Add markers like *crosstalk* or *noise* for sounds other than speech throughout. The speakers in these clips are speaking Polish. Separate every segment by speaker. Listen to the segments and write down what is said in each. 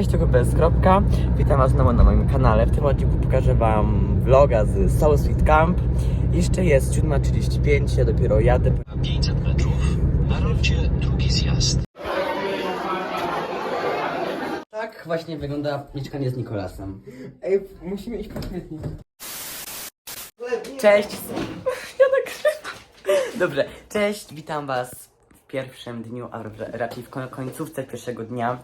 Speaker 1: Cześć, to bez kropka. Witam Was znowu na moim kanale. W tym odcinku pokażę Wam vloga z Soul Sweet Camp. Jeszcze jest 7.35, ja dopiero jadę.
Speaker 2: 500 metrów. Na rondzie drugi zjazd.
Speaker 1: Tak właśnie wygląda mieszkanie z Nikolasem. Ej, musimy iść po śmietnik. Cześć! Ja nagrywam. Dobrze, cześć, witam Was w pierwszym dniu, a ra- raczej w koń- końcówce pierwszego dnia.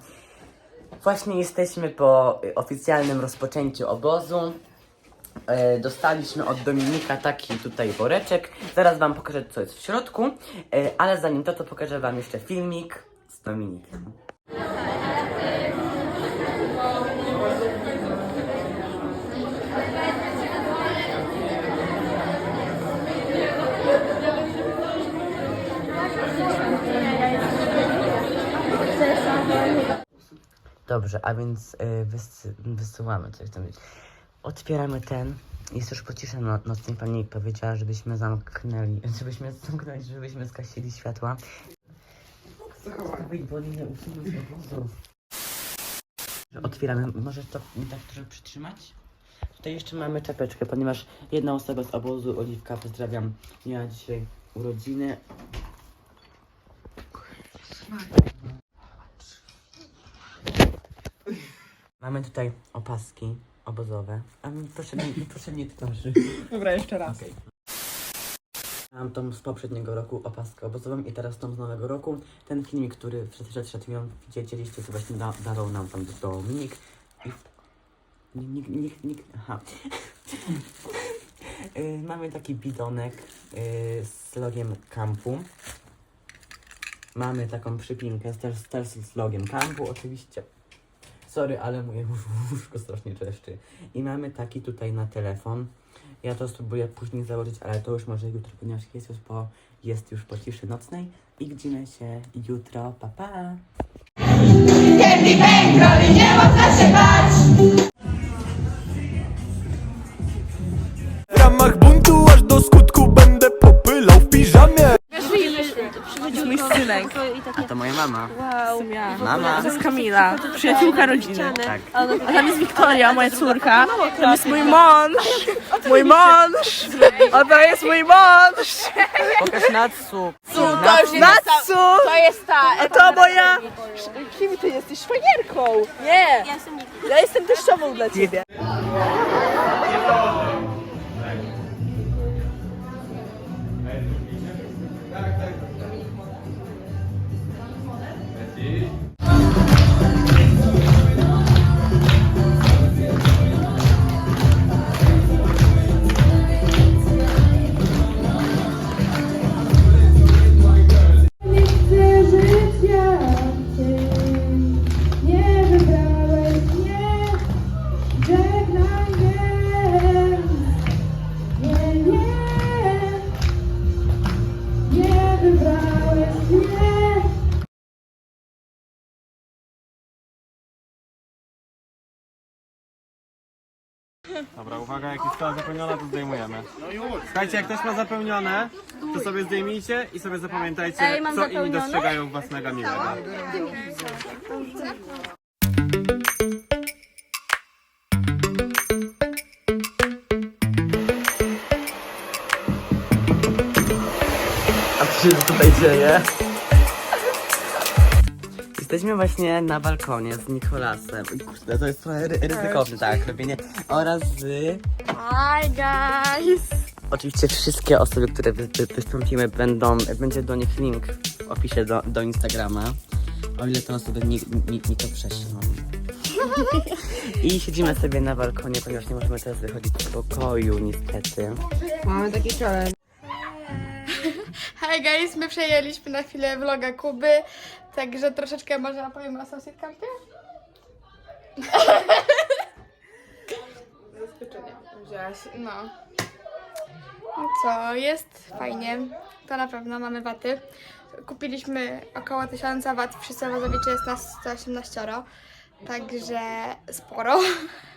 Speaker 1: Właśnie jesteśmy po y, oficjalnym rozpoczęciu obozu. E, Dostaliśmy od Dominika taki tutaj woreczek. Zaraz Wam pokażę, co jest w środku, E, ale zanim to, to pokażę Wam jeszcze filmik z Dominikiem. *laughs* Dobrze, a więc y, wys, wysyłamy coś tam. Otwieramy ten. Jest już po ciszy no, nocnej. Pani powiedziała, żebyśmy zamknęli, żebyśmy zamknęli, żebyśmy zgasili światła. Bo nie usuną się obozu. Otwieramy. Może to tak trochę przytrzymać? Tutaj jeszcze mamy czapeczkę, ponieważ jedna osoba z obozu, Oliwka, pozdrawiam, miała dzisiaj urodziny. Mamy tutaj opaski obozowe. A mi- proszę, mi- proszę mnie twarzy.
Speaker 3: Dobra, jeszcze raz.
Speaker 1: Okej. Mam tą z poprzedniego roku opaskę obozową i teraz tą z nowego roku. Ten filmik, który przed, chwilą widzieliście, to właśnie da, dawał nam tam Dominik. I... Nikt, nikt, nikt, aha. *laughs* Y, Mamy taki bidonek y, z logiem kampu. Mamy taką przypinkę z- też, też z logiem kampu, oczywiście. Sorry, ale moje łóż- *laughs* łóżko strasznie czeszczy. I mamy taki tutaj na telefon. Ja to spróbuję później założyć, ale to już może jutro, ponieważ jest już po, jest już po ciszy nocnej. I widzimy się jutro. Pa, pa!
Speaker 4: W
Speaker 3: Synek.
Speaker 1: A to moja mama.
Speaker 3: Wow.
Speaker 1: Mama.
Speaker 3: To jest Kamila, przyjaciółka rodziny.
Speaker 1: Tak.
Speaker 3: A tam jest Wiktoria, moja córka. Tam jest mój mąż. *laughs* Mój mąż. Oto jest mój mąż.
Speaker 1: Pokaż Natsu.
Speaker 3: Natsu.
Speaker 5: To jest ta.
Speaker 3: A to moja... Kim ty jesteś? Szwagierką. Nie. Ja jestem teściową dla ciebie.
Speaker 6: Dobra, uwaga, jak jest cała zapełniona, to zdejmujemy. Słuchajcie, jak ktoś ma zapełnione, to sobie zdejmijcie i sobie zapamiętajcie, co inni dostrzegają w was mega miłego.
Speaker 1: A co się tutaj dzieje? Jesteśmy właśnie na balkonie z Nikolasem. I kurde, to jest trochę ry- ryzykowne, tak, robienie. Oraz z...
Speaker 5: Hi guys.
Speaker 1: Oczywiście wszystkie osoby, które wy, wy, wystąpiły, będą, będzie do nich link w opisie do, do Instagrama. O ile te osoby mi, mi, mi to prześlą. I siedzimy sobie na balkonie, ponieważ nie możemy teraz wychodzić z pokoju, niestety.
Speaker 5: Hi guys, my przejęliśmy na chwilę vloga Kuby, także troszeczkę może opowiemy o Social Campie. *laughs* Zaskoczenie wzięłaś, no. No co, jest fajnie, to na pewno mamy waty. Kupiliśmy około 1000 wat, wszyscy wazowicze jest nas 118, także sporo.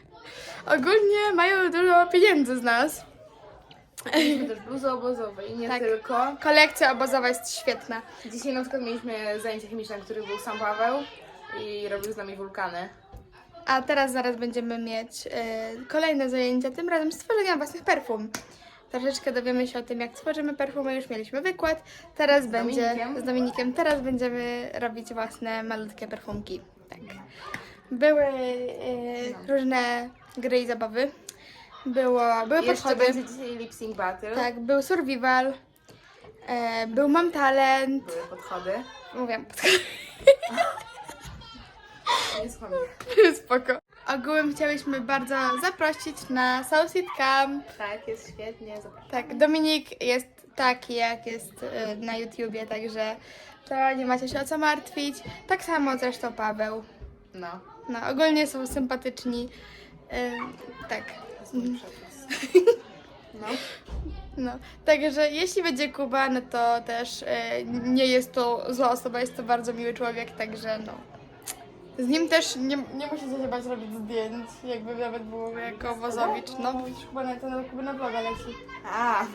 Speaker 5: *laughs* Ogólnie mają dużo pieniędzy z nas.
Speaker 7: Też bluzy obozowej, nie
Speaker 5: Tak.
Speaker 7: tylko.
Speaker 5: Kolekcja obozowa jest świetna.
Speaker 7: Dzisiaj na przykład mieliśmy zajęcie chemiczne, na którym był sam Paweł i robił z nami wulkany.
Speaker 5: A teraz zaraz będziemy mieć e, kolejne zajęcia, tym razem z tworzenia własnych perfum. Troszeczkę dowiemy się o tym, jak tworzymy perfumy. Już mieliśmy wykład. Teraz będzie
Speaker 7: Dominikiem.
Speaker 5: z Dominikiem. Teraz będziemy robić własne malutkie perfumki. Tak. Były e, różne gry i zabawy. Było, były
Speaker 7: Jeszcze
Speaker 5: podchody.
Speaker 7: będzie dzisiaj lip sync battle.
Speaker 5: Tak, był survival. E, był Mam Talent.
Speaker 7: Były podchody.
Speaker 5: Mówiłam *laughs* podchody.
Speaker 7: Nie słucham.
Speaker 5: Spoko. Ogółem chciałyśmy bardzo zaprosić na Southside Camp.
Speaker 7: Tak, jest świetnie. Zapraszam.
Speaker 5: Tak, Dominik jest taki, jak jest y, na YouTubie, także to nie macie się o co martwić. Tak samo zresztą Paweł.
Speaker 7: No.
Speaker 5: No, ogólnie są sympatyczni. Y, tak. *laughs*
Speaker 7: No.
Speaker 5: No, także jeśli będzie Kuba, no to też y, nie jest to zła osoba, jest to bardzo miły człowiek, także no. Z nim też nie, nie musicie się bać robić zdjęć, jakby nawet było jako Wozowicz. No, bo już chyba na ten Kuby na vloga leci.
Speaker 7: A,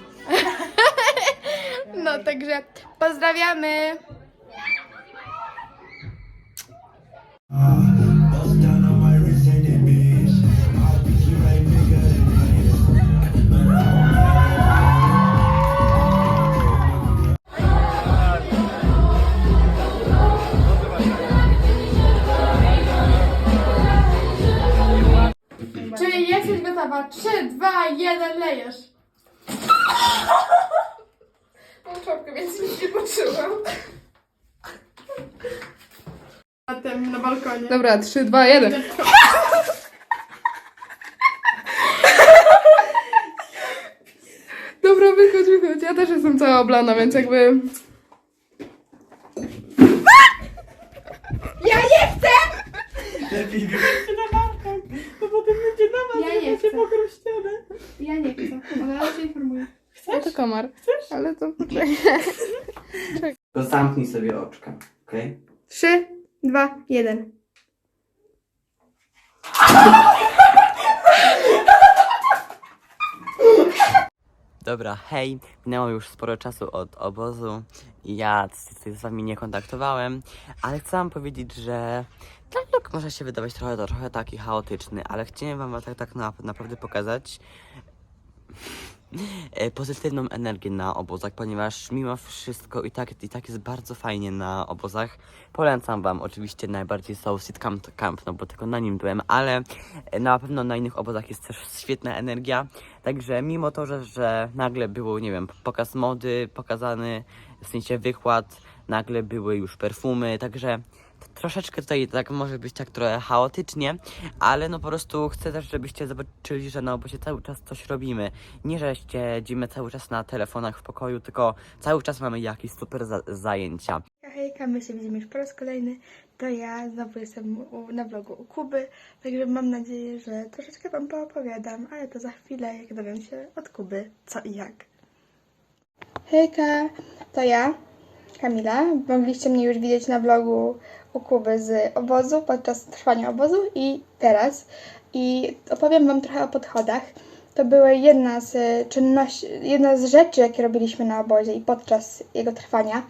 Speaker 7: *laughs*
Speaker 5: No, także pozdrawiamy! 2, 1, lejesz! *laughs*
Speaker 7: mam czapkę, więc nic nie poczułam.
Speaker 5: Na tym, na balkonie.
Speaker 7: Dobra, 3, 2, 1. Dobra, wychodź, wychodź. Ja też jestem cała oblana, więc jakby...
Speaker 1: Lepiej wyjście na balkon, bo potem będzie na was,
Speaker 5: Ja nie chcę.
Speaker 1: mokrą ścianę.
Speaker 5: Ja nie chcę, ale ja się informuję.
Speaker 7: No to komar. Ale to *laughs* poczekaj.
Speaker 1: To zamknij sobie oczka, okej?
Speaker 5: 3, 2, 1.
Speaker 1: Dobra, hej, minęło już sporo czasu od obozu i ja się z wami nie kontaktowałem, ale chcę wam powiedzieć, że ten vlog może się wydawać trochę, trochę taki chaotyczny, ale chciałem wam tak, tak na, naprawdę pokazać pozytywną energię na obozach, ponieważ mimo wszystko i tak, i tak jest bardzo fajnie na obozach. Polecam wam oczywiście najbardziej South Seed Camp, Camp, no bo tylko na nim byłem, ale e, na pewno na innych obozach jest też świetna energia. Także mimo to, że, że nagle było, nie wiem, pokaz mody pokazany, w sensie wykład, nagle były już perfumy, także troszeczkę tutaj tak może być tak trochę chaotycznie, ale no po prostu chcę też, żebyście zobaczyli, że na obozie cały czas coś robimy. Nie, że siedzimy cały czas na telefonach w pokoju, tylko cały czas mamy jakieś super za- zajęcia.
Speaker 5: Hejka, my się widzimy już po raz kolejny. To ja znowu jestem u, na vlogu u Kuby, także mam nadzieję, że troszeczkę Wam poopowiadam, ale to za chwilę, jak dowiem się od Kuby, co i jak. Hejka, to ja, Kamila. Mogliście mnie już widzieć na vlogu u Kuby z obozu, podczas trwania obozu i teraz. I opowiem Wam trochę o podchodach. To były jedna z e, czynności, jedna z rzeczy, jakie robiliśmy na obozie i podczas jego trwania.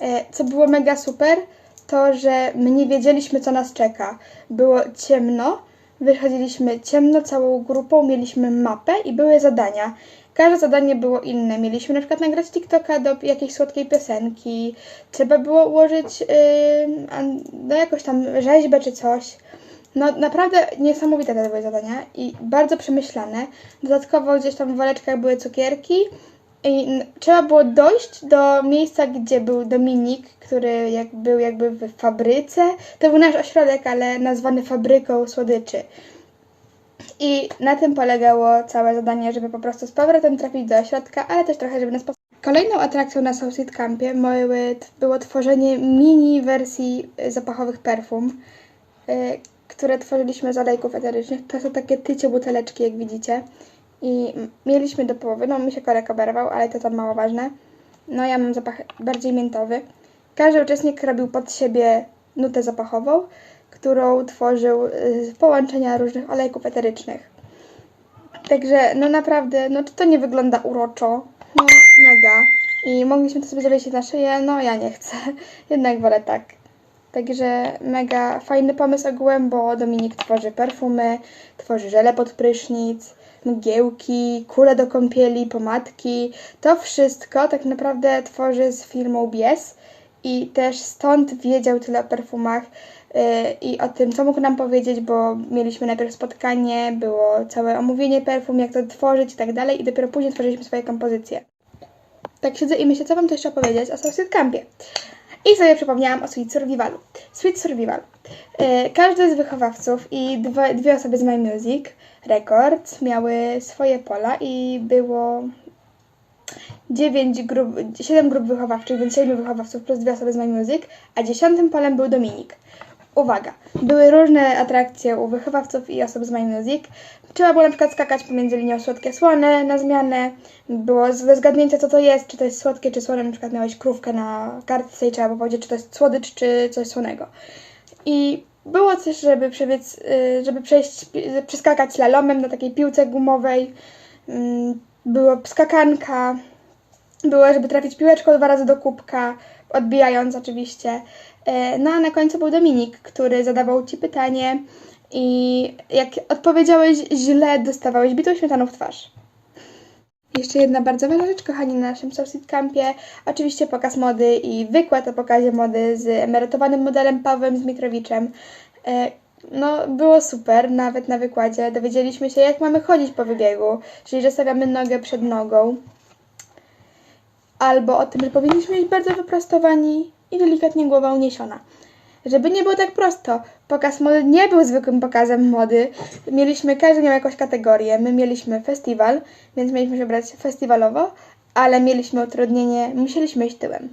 Speaker 5: E, Co było mega super, to że my nie wiedzieliśmy, co nas czeka. Było ciemno, wychodziliśmy ciemno całą grupą, mieliśmy mapę i były zadania. Każde zadanie było inne. Mieliśmy na przykład nagrać TikToka do jakiejś słodkiej piosenki, trzeba było ułożyć yy, no jakąś tam rzeźbę czy coś. No naprawdę niesamowite te były zadania i bardzo przemyślane. Dodatkowo gdzieś tam w woreczkach były cukierki i trzeba było dojść do miejsca, gdzie był Dominik, który jak był jakby w fabryce. To był nasz ośrodek, ale nazwany fabryką słodyczy. I na tym polegało całe zadanie, żeby po prostu z powrotem trafić do ośrodka, ale też trochę, żeby nas pos- Kolejną atrakcją na South Seed Campie było tworzenie mini wersji zapachowych perfum, y, które tworzyliśmy z olejków eterycznych. To są takie tycie buteleczki, jak widzicie. I mieliśmy do połowy, no mi się korek oberwał, ale to tam mało ważne. No ja mam zapach bardziej miętowy. Każdy uczestnik robił pod siebie nutę zapachową, którą tworzył y, z połączenia różnych olejków eterycznych. Także no naprawdę, no to nie wygląda uroczo? No mega. I mogliśmy to sobie zawiesić na szyję, no ja nie chcę. *laughs* Jednak wolę tak. Także mega fajny pomysł ogółem, bo Dominik tworzy perfumy, tworzy żele pod prysznic, mgiełki, kule do kąpieli, pomadki. To wszystko tak naprawdę tworzy z firmą Bies i też stąd wiedział tyle o perfumach i o tym, co mógł nam powiedzieć, bo mieliśmy najpierw spotkanie, było całe omówienie perfum, jak to tworzyć i tak dalej i dopiero później tworzyliśmy swoje kompozycje. Tak siedzę i myślę, co Wam tu jeszcze opowiedzieć o Southside Campie. I sobie przypomniałam o Sweet Survivalu. Sweet Survival. Yy, każdy z wychowawców i dwa, dwie osoby z My Music Records miały swoje pola i było 9 grup, 7 grup wychowawczych, więc 7 wychowawców plus dwie osoby z My Music, a dziesiątym polem był Dominik. Uwaga, były różne atrakcje u wychowawców i osób z My Music. Trzeba było na przykład skakać pomiędzy linią słodkie słone na zmianę. Było z- zgadnięcie co to jest, czy to jest słodkie, czy słone. Na przykład miałeś krówkę na kartce i trzeba było powiedzieć, czy to jest słodycz, czy coś słonego. I było coś, żeby przebiec, y, żeby przejść, y, przeskakać slalomem na takiej piłce gumowej. Mm, Było skakanka, było, żeby trafić piłeczką dwa razy do kubka, odbijając oczywiście. E, No a na końcu był Dominik, który zadawał Ci pytanie i jak odpowiedziałeś źle, dostawałeś bitą śmietaną w twarz. Jeszcze jedna bardzo ważna rzecz, kochani, na naszym Southside Campie. Oczywiście pokaz mody i wykład o pokazie mody z emerytowanym modelem Pawłem Zmitrowiczem. E, No, było super, nawet na wykładzie. Dowiedzieliśmy się, jak mamy chodzić po wybiegu, czyli że stawiamy nogę przed nogą. Albo o tym, że powinniśmy być bardzo wyprostowani i delikatnie głowa uniesiona. Żeby nie było tak prosto, pokaz mody nie był zwykłym pokazem mody. Mieliśmy, każdy miał jakąś kategorię. My mieliśmy festiwal, więc mieliśmy się brać festiwalowo, ale mieliśmy utrudnienie, musieliśmy iść tyłem.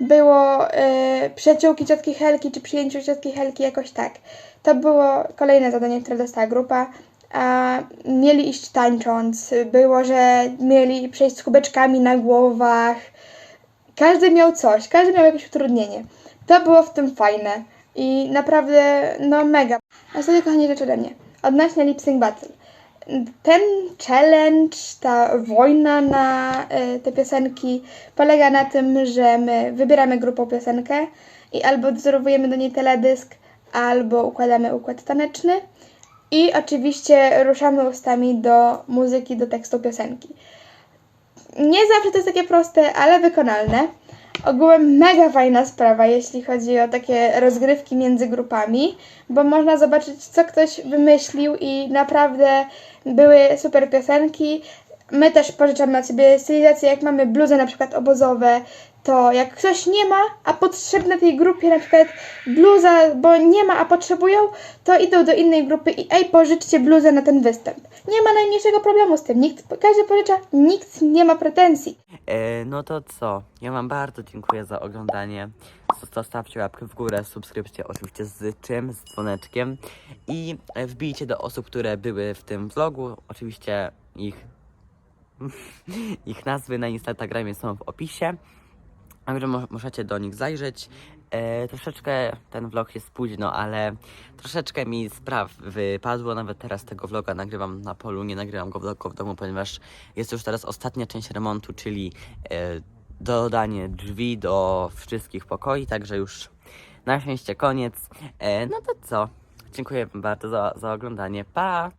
Speaker 5: Było y, przyjaciółki ciotki Helki, czy przyjęciu ciotki Helki, jakoś tak. To było kolejne zadanie, które dostała grupa. Mieli iść tańcząc. Było, że mieli przejść z kubeczkami na głowach. Każdy miał coś, każdy miał jakieś utrudnienie. To było w tym fajne i naprawdę, no mega. A wtedy, kochani, rzecz ode mnie. Odnośnie Lip Sync Battle. Ten challenge, ta wojna na y, te piosenki polega na tym, że my wybieramy grupą piosenkę i albo wzorowujemy do niej teledysk, albo układamy układ taneczny i oczywiście ruszamy ustami do muzyki, do tekstu piosenki. Nie zawsze to jest takie proste, ale wykonalne. Ogółem mega fajna sprawa, jeśli chodzi o takie rozgrywki między grupami, bo można zobaczyć, co ktoś wymyślił i naprawdę były super piosenki. My też pożyczamy od siebie stylizację, jak mamy bluzy na przykład obozowe, to jak ktoś nie ma, a potrzebne tej grupie na przykład bluza, bo nie ma, a potrzebują, to idą do innej grupy i ej, pożyczcie bluzę na ten występ. Nie ma najmniejszego problemu z tym, nikt, każdy pożycza, nikt nie ma pretensji.
Speaker 1: E, no to co? Ja wam bardzo dziękuję za oglądanie. Zostawcie łapkę w górę, subskrypcję oczywiście z czym? Z dzwoneczkiem. I e, wbijcie do osób, które były w tym vlogu. Oczywiście ich, *laughs* ich nazwy na Instagramie są w opisie. Także mo- możecie do nich zajrzeć. E, troszeczkę ten vlog jest późno, ale troszeczkę mi spraw wypadło. Nawet teraz tego vloga nagrywam na polu, nie nagrywam go w, w domu, ponieważ jest już teraz ostatnia część remontu, czyli e, dodanie drzwi do wszystkich pokoi, także już na szczęście koniec. E, no to co? Dziękuję wam bardzo za, za oglądanie. Pa!